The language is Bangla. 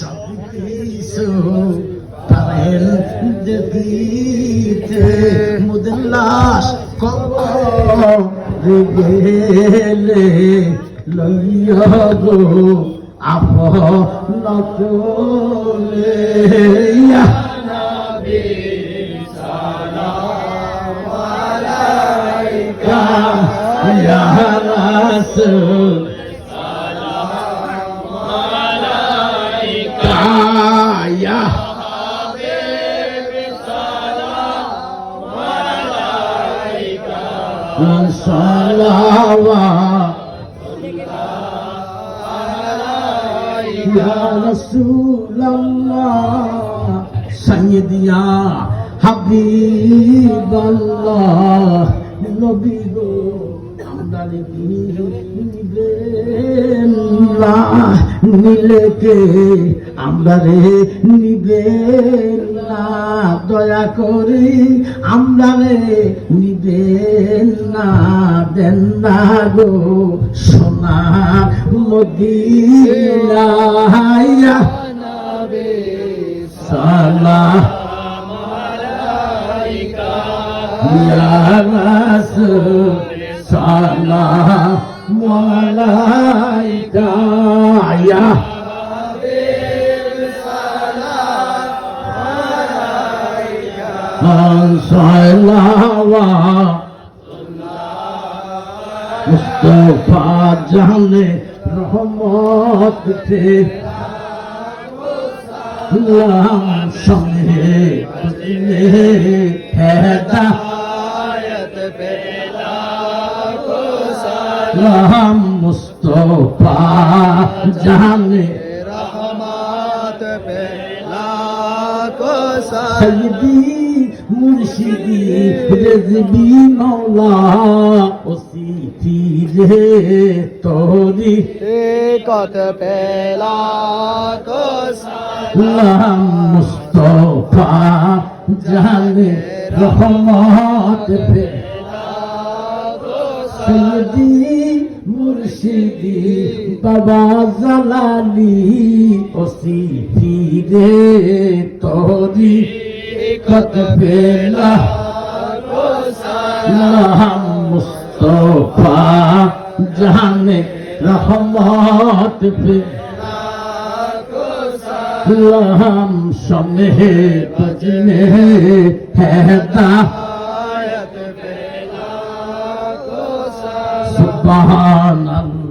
সব কিছু পারেন দিতে মুদের লাশ গেলে লইয় গো আপনতলে ইয়া নবী সালাম আলাইকা ইয়া রাসূল صلوات يا رسول الله سيدنا حبيب الله নবী গো আমরা কে আমরা রে নিবেন না। দয়া করে আমরা রে নিবেন না। দেন না গো সোনা মদিনা সালা ইয়া রাসূল, সালাম আলাইকা ইয়া صلوات মুস্তফা জানে রহমত তে লাম সঙ্গে বদলে হেদা কালাম মুস্তফা জাহানে রহমত পে লাখো মুর্শিদি রেজবি মৌলা ওসি ফিরে তোরি কত পেলা কোসালাম মুস্তফা জানে। রহমত পেলা কোসালাম মুর্শিদি বাবা জালালি, ওসি ফিরে তোরি। কত বেলা নাম মুস্তফা জানে রহমত পে লাম সমে বজনে হেদা subhanallah